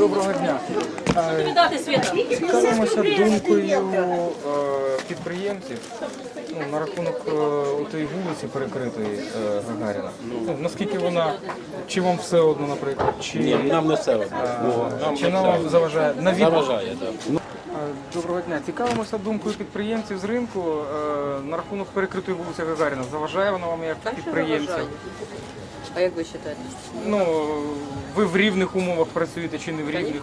Доброго дня. Цікавимося думкою е, підприємців ну, на рахунок е, тієї вулиці перекритої е, Гагаріна. Ну, наскільки вона, чи вам все одно, наприклад, чи, Ні, нам не все одно. Нам чи нам заважає? На від- Заважає, так. Доброго дня. Цікавимося думкою підприємців з ринку на рахунок перекритої вулиці Гагаріна. Заважає вона вам як підприємцям? А як ви вважаєте? Ну, ви в рівних умовах працюєте чи не в рівних?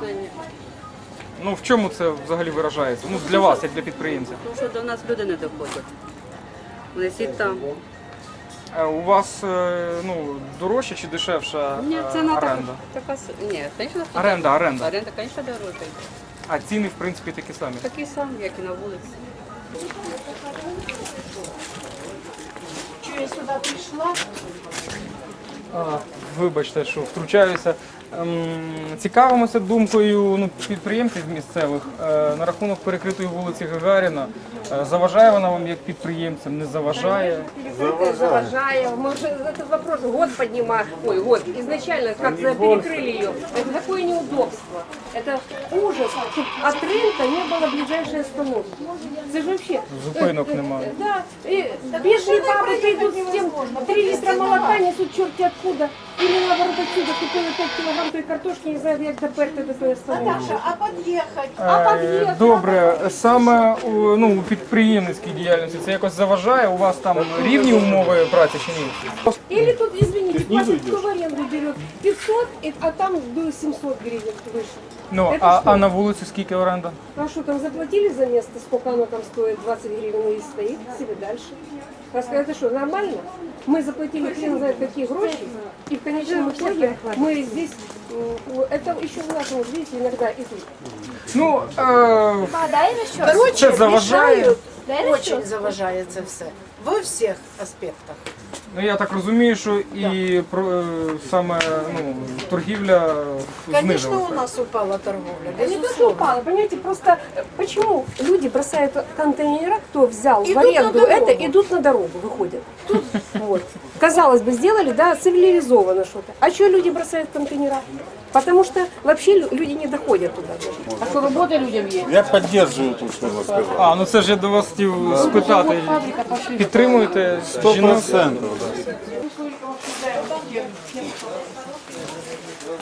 Ну в чому це взагалі виражається? Ну для вас, як для підприємця. Тому що до нас люди не доходять. Вони всі там. Е, У вас е, ну дорожча чи дешевша Ні, е, це на оренда? така. с- Ні, звісно, Оренда, оренда. Оренда, звісно, дорожча. А ціни в принципі такі самі. Такі самі, як і на вулиці. Что я сюда пришла? Вибачте, що втручаюся. Ем, цікавимося думкою ну, підприємців місцевих е, на рахунок перекритої вулиці Гагаріна. Е, заважає вона вам як підприємцям? Не заважає? Завожая. Мы уже этот вопрос год поднимаем. Ой, год. Изначально, как перекрыли ее. Это такое неудобство. Это ужас. Чтоб от рынка не было ближайшей остановки. Это же вообще... Зупинок немає. Да. И бешеные бабы придут с тем, 3 литра молока несут черти откуда. Или наоборот отсюда купили 5 килограмм той картошки, не знаю, як доперти до той остановки. Наташа, а подъехать? А Е, під'їзд? Добре, саме у, ну, у підприємницькій діяльності це якось заважає? У вас там рівні умови праці чи ні? Или тут, извините, платит, кто в аренду берет 500, и- а там до 700 гривен выше. Ну, Это а, что? а на вулиці скільки оренда? А что, там заплатили за место, сколько оно там стоит, 20 гривен, и стоит себе дальше? Раска- Это что, нормально? Мы заплатили хрен знает какие гроши, и в конечном итоге мы здесь, м, это еще в нашем, видите, иногда и тут. Ну, е, Короче, це заважає. Очень заважає це все. Во всіх аспектах. Ну я так розумію, що і про е, саме ну, торгівля Конечно, знизилася. у нас упала торговля, Да не то, что безусловно. упало, понимаете, просто э, почему люди бросают контейнера, кто взял в Идут на аренду дорогу. это, идут на дорогу, выходят. Тут, вот. Казалось бы, сделали, да, цивилизованно что-то. А что люди бросают контейнера? Потому что вообще люди не доходят туда даже. А що роботи людям есть. Я поддерживаю то, что вы сказали. А, ну це ж я до вас хотів спитати. Підтримуєте Сто жінок? процентов, да.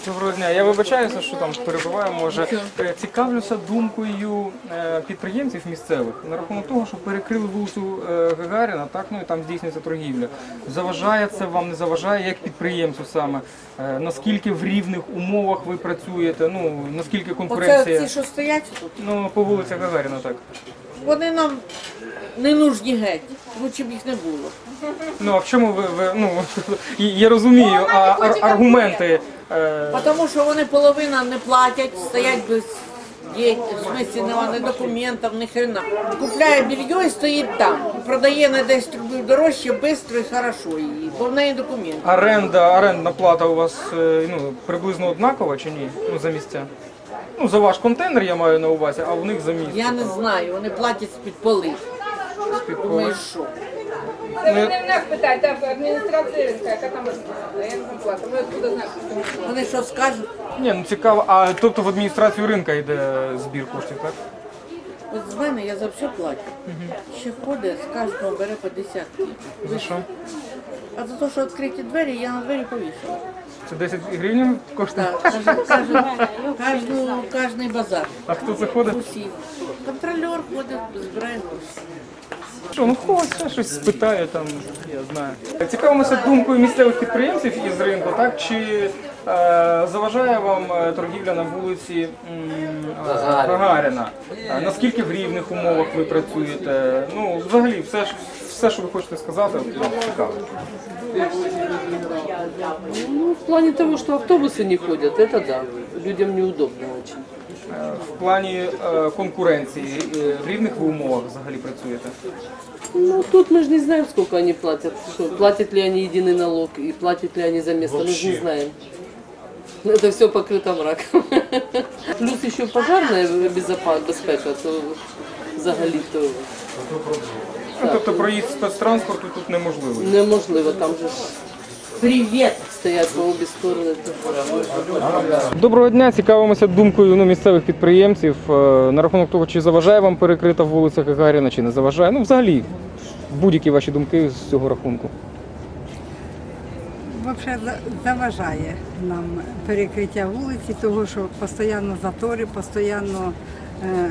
Доброго дня. Я вибачаюся, що там перебуваю. Може Е, цікавлюся думкою е, підприємців місцевих на рахунок того, що перекрили вулицю е, Гагаріна, так ну і там здійснюється торгівля. Заважає це вам, не заважає як підприємцю саме? Е, Наскільки в рівних умовах ви працюєте? Ну наскільки Оце конкуренція? ці, що стоять тут, Ну по вулиці Гагаріна, так. вони нам не нужні геть. Лучше б їх не було. Ну а в чому ви, ви ну я розумію, а ар- аргументи. Е, Тому що вони половина не платять, стоять без дітей, в смислі нема ні документів, ні хрена. Купляє більйо і стоїть там. Продає на 10 рублів дорожче, швидко і хорошо її, бо в неї документи. Оренда, орендна плата у вас е, ну, приблизно однакова чи ні? Ну, за місця? Ну, за ваш контейнер я маю на увазі, а в них за місце. Я не знаю, вони платять з-під поли. Думаєш, що? Це ви не в нас питаєте, а адміністрація ринка, яка там я не заплата. Ми откуда знаємо? Вони що скажуть? Ні, ну цікаво. А тобто в адміністрацію ринка йде збір коштів, так? От з мене я за все плачу. Ще ходить, з кожного бере по десятки. За що? А за те, що відкриті двері, я на двері повісила. Це 10 гривень коштує? Так, кожну, кожний базар. А хто це ходить? Усі. Контролер ходить, збирає гроші. Що, ну хоче, щось спитаю там, я знаю. Цікавимося думкою місцевих підприємців із ринку, так? Чи е, заважає вам е, торгівля на вулиці е, Гагаріна? Е, Наскільки в рівних умовах ви працюєте? Ну, взагалі, все, все що ви хочете сказати, цікаво. Ну, в плане того, что автобусы не ходят, это да. Людям неудобно очень. Е, В плані е, конкуренції, е, в рівних ви умовах взагалі працюєте? Ну, тут мы же не знаем, сколько они платят. Что, платят ли они единый налог и платят ли они за место, мы же не знаем. Это все покрыто мраком. Плюс еще пожарная безопа- безпека, то взагалі то Ну, тобто проїзд спецтранспорту тут неможливий. неможливо. Там же ж Привет! Стоят по обе стороны. Доброго дня, цікавимося думкою ну, місцевих підприємців е, на рахунок того, чи заважає вам перекрита вулиця Гагаріна, чи не заважає. Ну, взагалі, будь-які ваші думки з цього рахунку. Взагалі заважає нам перекриття вулиці, тому що постійно затори, постійно е,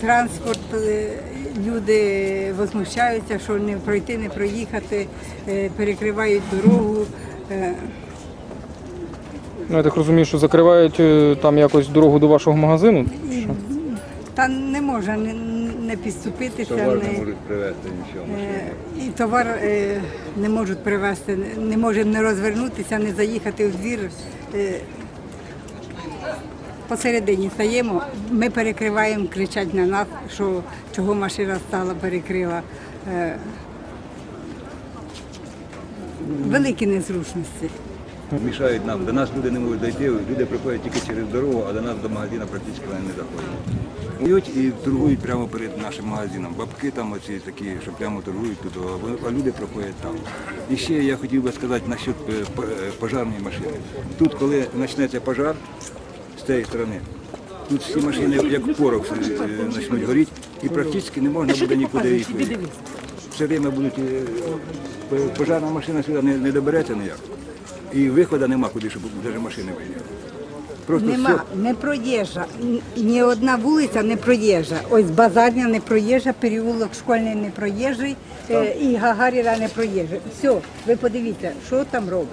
транспорт, е, люди возмущаються, що не пройти, не проїхати, е, перекривають дорогу. Е, Ну, я так розумію, що закривають там якось дорогу до вашого магазину. і, та не може не, не підступитися. не, можуть привезти нічого. І товар не можуть привезти, не може не розвернутися, не заїхати в двір. Посередині стаємо, ми перекриваємо, кричать на нас, що чого машина стала, перекрила. Е, Великі незручності. Мішають нам. До нас люди не можуть дойти, люди приходять тільки через дорогу, а до нас до магазину практично вони не доходять. Йдуть і торгують прямо перед нашим магазином. Бабки там оці такі, що прямо торгують тут, а- люди проходять там. І ще я хотів би сказати насчет е, пожарної машини. Тут, коли почнеться пожар з цієї сторони, тут всі машини як порох е, почнуть горіти, і практично не можна буде нікуди їх вивезти. Все время будуть е, пожарна машина сюди не, не добереться ніяк. І виходу нема куди, щоб навіть машини виїхали. Просто Нема, все, не проїжджа. Ні- Ні одна вулиця не проїжджа. Ось базарня не проїжджа, переулок школьний не проїжджий, е, і Гагаріна не проїжджа. Все, ви подивіться, що там робить.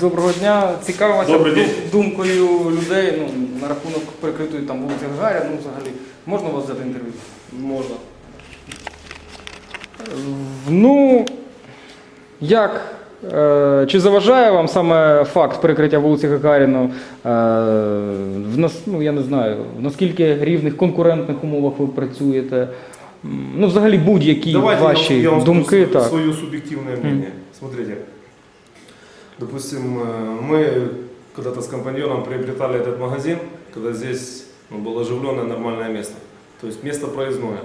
Доброго дня. Цікавимося ду- думкою людей ну, на рахунок перекритої там вулиці Гагаріна. Ну, взагалі, можна у вас взяти інтерв'ю? Можна. Ну, як? Е, чи заважає вам саме факт перекриття вулиці Гагаріна е, в нас, ну я не знаю, в наскільки рівних конкурентних умовах ви працюєте? Ну, взагалі будь-які ваші я, вам- я вам думки. скажу Так. свое субъективное мнение. Смотрите, допустим, э, мы когда-то с компаньоном приобретали этот магазин, когда здесь ну, было оживленное нормальное место. То есть место проездное,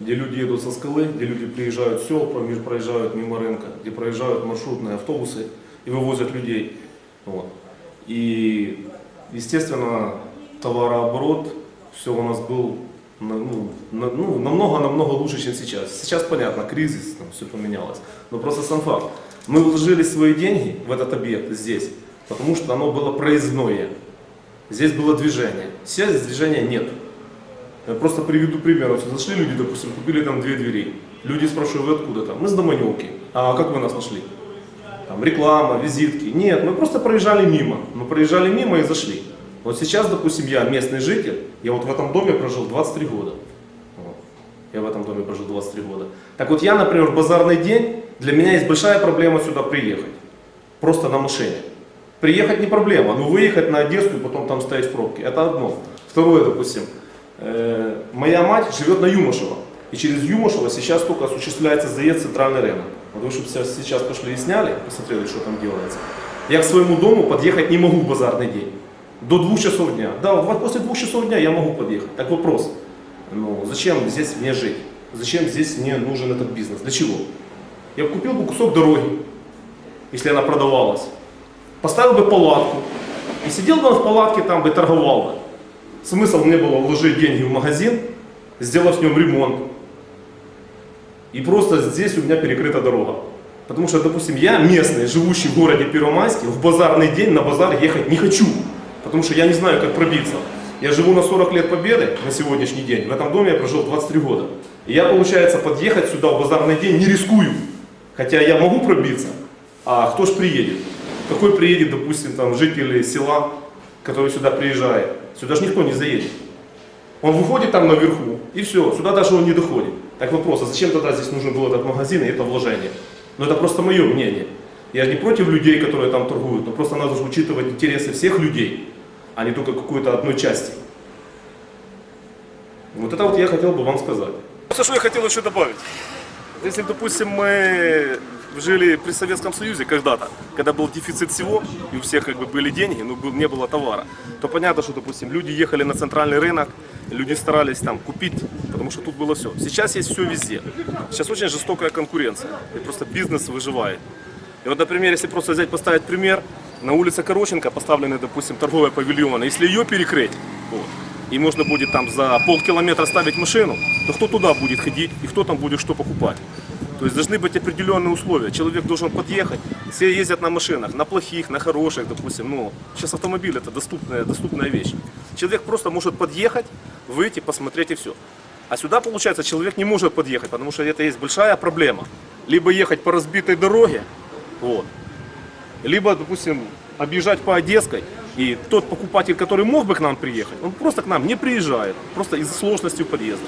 где люди едут со скалы, где люди приезжают в сел, проезжают мимо рынка, где проезжают маршрутные автобусы и вывозят людей. Вот. И, естественно, товарооборот, все у нас был ну, на- ну, намного-намного лучше, чем сейчас. Сейчас, понятно, кризис, там все поменялось. Но просто сам факт. Мы вложили свои деньги в этот объект здесь, потому что оно было проездное. Здесь было движение. Сейчас движения нет. Я просто приведу пример. Вот зашли люди, допустим, купили там две двери. Люди спрашивают, вы откуда там? Мы с Доманевки. А как вы нас нашли? Там реклама, визитки. Нет, мы просто проезжали мимо. Мы проезжали мимо и зашли. Вот сейчас, допустим, я местный житель, я вот в этом доме прожил 23 года. Я в этом доме прожил 23 года. Так вот я, например, в базарный день, для меня есть большая проблема сюда приехать. Просто на машине. Приехать не проблема, но выехать на Одессу потом там стоять в пробке. Это одно. Второе, допустим, э, моя мать живет на Юмашево. И через Юмашево сейчас только осуществляется заезд в центральный рынок. Вот вы чтобы сейчас пошли и сняли, посмотрели, что там делается. Я к своему дому подъехать не могу в базарный день. До двух часов дня. Да, вот после двух часов дня я могу подъехать. Так вопрос. Ну, зачем здесь мне жить? Зачем здесь мне нужен этот бизнес? Для чего? Я бы купил бы кусок дороги, если она продавалась. Поставил бы палатку. И сидел бы он в палатке там бы торговал бы. Смысл мне было вложить деньги в магазин, сделав в нем ремонт. И просто здесь у меня перекрыта дорога. Потому что, допустим, я местный, живущий в городе Первомайске, в базарный день на базар ехать не хочу. Потому что я не знаю, как пробиться. Я живу на 40 лет победы на сегодняшний день. В этом доме я прожил 23 года. И я, получается, подъехать сюда в базарный день не рискую. Хотя я могу пробиться. А кто ж приедет? Какой приедет, допустим, там жители села, который сюда приезжает? Сюда же никто не заедет. Он выходит там наверху, и все, сюда даже он не доходит. Так вопрос, а зачем тогда здесь нужен был этот магазин и это вложение? Но это просто мое мнение. Я не против людей, которые там торгуют, но просто надо же учитывать интересы всех людей, а не только какой-то одной части. Вот это вот я хотел бы вам сказать. Все, що я хотів ще додати. Если, допустим, мы жили при Советском Союзе когда-то, когда был дефицит всего, и у всех как бы были деньги, но был- не было товара, то понятно, что, допустим, люди ехали на центральный рынок, люди старались там купить, потому что тут было все. Сейчас есть все везде. Сейчас очень жестокая конкуренция, и просто бизнес выживает. И вот, например, если просто взять, поставить пример, на улице Короченко поставлены, допустим, торговые павильоны. Если ее перекрыть, вот, и можно будет там за полкилометра ставить машину, то кто туда будет ходить и кто там будет что покупать? То есть должны быть определенные условия. Человек должен подъехать. Все ездят на машинах, на плохих, на хороших, допустим. Ну, сейчас автомобиль это доступная, доступная вещь. Человек просто может подъехать, выйти, посмотреть и все. А сюда, получается, человек не может подъехать, потому что это есть большая проблема. Либо ехать по разбитой дороге, вот, либо, допустим, объезжать по Одесской, и тот покупатель, который мог бы к нам приехать, он просто к нам не приезжает, просто из-за сложности подъезда.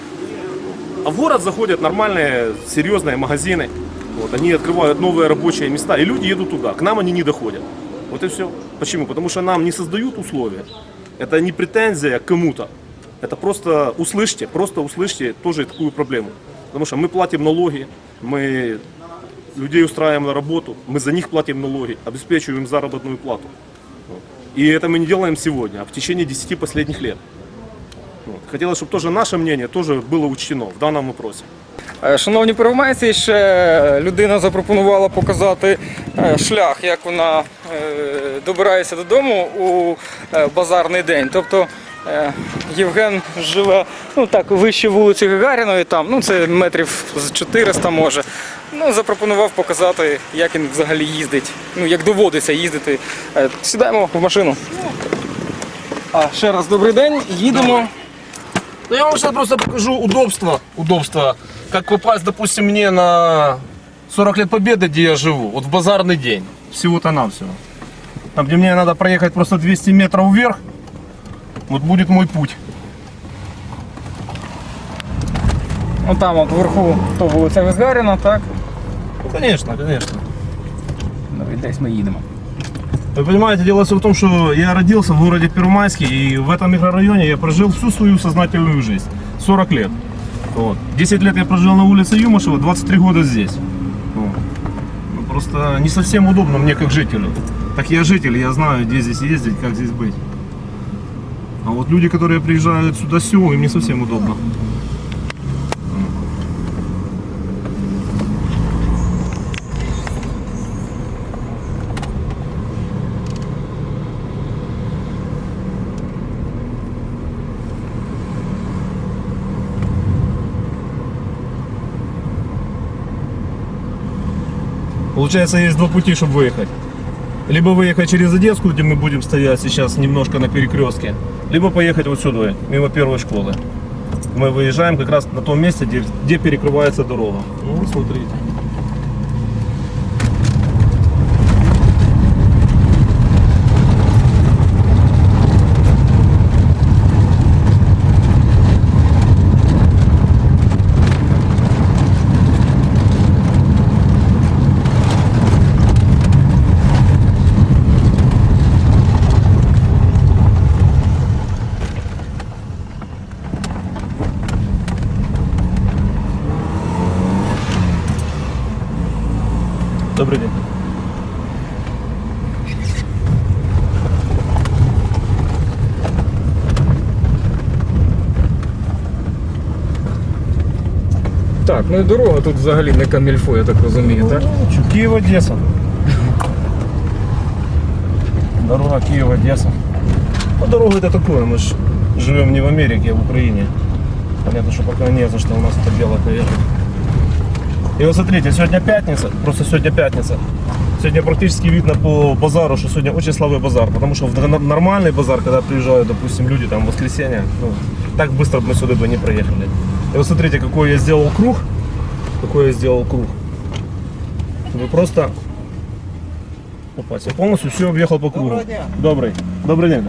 А в город заходят нормальные, серьезные магазины, вот, они открывают новые рабочие места, и люди едут туда, к нам они не доходят. Вот и все. Почему? Потому что нам не создают условия. Это не претензия к кому-то. Это просто услышьте, просто услышьте тоже такую проблему. Потому что мы платим налоги, мы людей устраиваем на работу, мы за них платим налоги, обеспечиваем заработную плату. Вот. И это мы не делаем сегодня, а в течение 10 последних лет. Вот. Хотелось, чтобы тоже наше мнение тоже было учтено в данном вопросе. Е, Шановні первомайці, ще людина запропонувала показати е, шлях, як вона е, добирається додому у е, базарний день. Тобто е, Євген живе ну так, вище вулиці Гагаріної, там, ну це метрів з 400 може. Ну, запропонував показати, як він взагалі їздить, ну як доводиться їздити. Е, Сідаємо в машину. А ще раз добрий день, їдемо. Ну, я вам сейчас просто покажу удобство, удобство, как попасть, допустим, мне на 40 лет Победы, где я живу, вот в базарный день, всего-то навсего. Там, где мне надо проехать просто 200 метров вверх, вот будет мой путь. Ну там от вверху то вулиця Гагаріна, так? Ну, конечно, конечно. Ну, і десь ми їдемо. Вы понимаете, дело все в том, что я родился в городе Первомайске, и в этом микрорайоне я прожил всю свою сознательную жизнь. 40 лет. Вот. 10 лет я прожил на улице Юмашева, 23 года здесь. Вот. Ну, просто не совсем удобно мне как жителю. Так я житель, я знаю, где здесь ездить, как здесь быть. А вот люди, которые приезжают сюда сего, им не совсем удобно. Получается, есть два пути, чтобы выехать. Либо выехать через Одесскую, где мы будем стоять сейчас немножко на перекрестке, либо поехать вот сюда, мимо первой школы. Мы выезжаем как раз на том месте, где, где перекрывается дорога. Ну, вот смотрите. Так, ну і дорога тут взагалі не камільфо, я так розумію, так? Киев-Одесса. Дорога Киев-Одесса. Ну, дорога это такое, мы ж живем не в Америке, а в Украине. Понятно, что пока не за что у нас это делать, наверное. И вот смотрите, сегодня пятница, просто сегодня пятница. Сегодня практически видно по базару, что сегодня очень слабый базар, потому что в н- нормальный базар, когда приезжают, допустим, люди там в воскресенье, ну, так быстро бы мы сюда бы не проехали. И вот смотрите, какой я сделал круг, какой я сделал круг. Вы просто... Опа, я полностью все объехал по кругу. Добрый. Добрый день.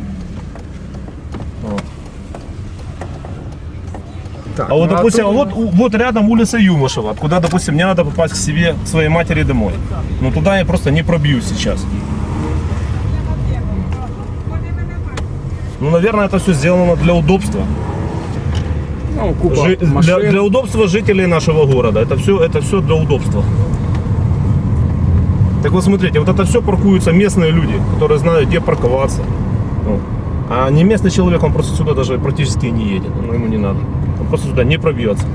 Так, А вот, ну, допустим, тут- вот, вот рядом улица Юмышева, куда, допустим, мне надо попасть к себе, к своей матери домой. Но туда я просто не пробью сейчас. Ну, наверное, это все сделано для удобства. Ну, купа Жи- для, машин. для удобства жителей нашего города. Это все, это все для удобства. Так вот смотрите, вот это все паркуются местные люди, которые знают, где парковаться. Ну, А не местный человек, он просто сюда даже практически не едет, ну, ему не надо. Он просто сюда не пробьется.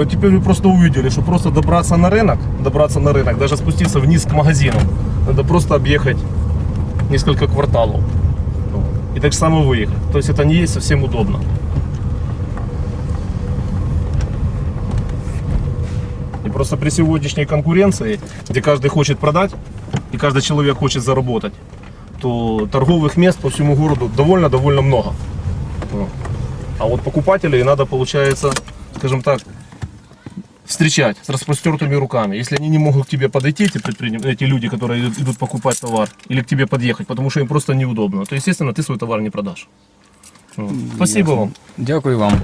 Вот теперь вы просто увидели, что просто добраться на рынок, добраться на рынок, даже спуститься вниз к магазину, надо просто объехать несколько кварталов. И так само выехать. То есть это не есть совсем удобно. И просто при сегодняшней конкуренции, где каждый хочет продать и каждый человек хочет заработать, то торговых мест по всему городу довольно-довольно много. А вот покупателей надо, получается, скажем так, встречать с распростертыми руками. Если они не могут к тебе подойти, эти, предприним- эти люди, которые идут, идут покупать товар, или к тебе подъехать, потому что им просто неудобно, то, естественно, ты свой товар не продашь. Вот. Спасибо вам. Дякую вам.